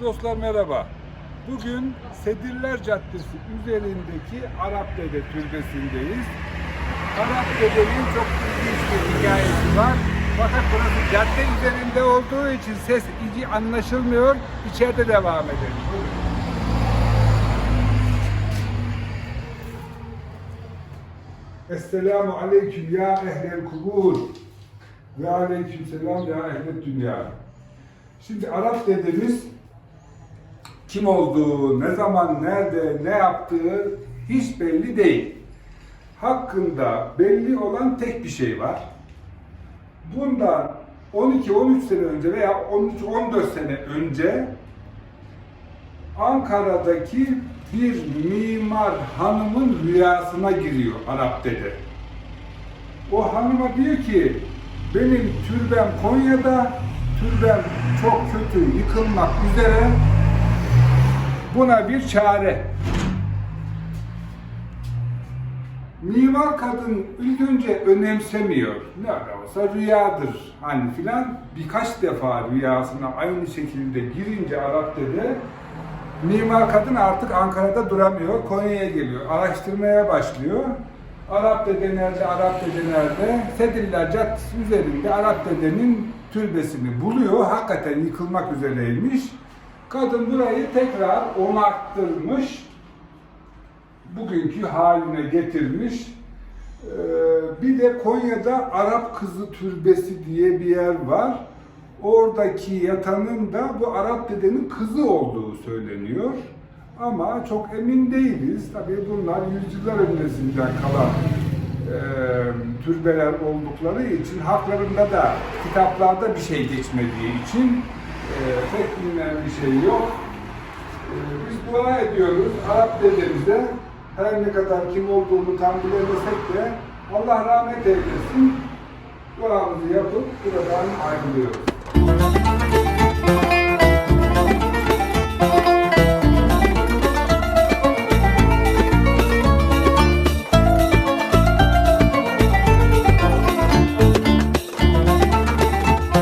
Dostlar merhaba. Bugün Sedirler Caddesi üzerindeki Arap Dede Türbesi'ndeyiz. Arap Dede'nin çok ilginç bir hikayesi var. Fakat burası cadde üzerinde olduğu için ses iyice anlaşılmıyor. İçeride devam edelim. Buyurun. Esselamu aleyküm ya ehlel kubur. Ve aleyküm selam ya ehlel dünya. Şimdi Arap dedemiz kim olduğu, ne zaman, nerede, ne yaptığı hiç belli değil. Hakkında belli olan tek bir şey var. Bundan 12-13 sene önce veya 13-14 sene önce Ankara'daki bir mimar hanımın rüyasına giriyor Arap dede. O hanıma diyor ki benim türbem Konya'da, türbem çok kötü yıkılmak üzere buna bir çare. Mimar kadın ilk önce önemsemiyor. Ne de olsa rüyadır hani filan. Birkaç defa rüyasına aynı şekilde girince Arap dede Mimar kadın artık Ankara'da duramıyor, Konya'ya geliyor, araştırmaya başlıyor. Arap dede nerede, Arap dede nerede? Sediller Caddesi üzerinde Arap dedenin türbesini buluyor. Hakikaten yıkılmak üzereymiş. Kadın burayı tekrar onarttırmış. Bugünkü haline getirmiş. Ee, bir de Konya'da Arap Kızı Türbesi diye bir yer var. Oradaki yatanın da bu Arap dedenin kızı olduğu söyleniyor. Ama çok emin değiliz. Tabii bunlar yüzyıllar öncesinden kalan türbeler oldukları için haklarında da kitaplarda bir şey geçmediği için e, pek bilinen bir şey yok. E, biz dua ediyoruz Arap dedemize her ne kadar kim olduğunu tam bilemesek de Allah rahmet eylesin duamızı yapıp buradan ayrılıyoruz.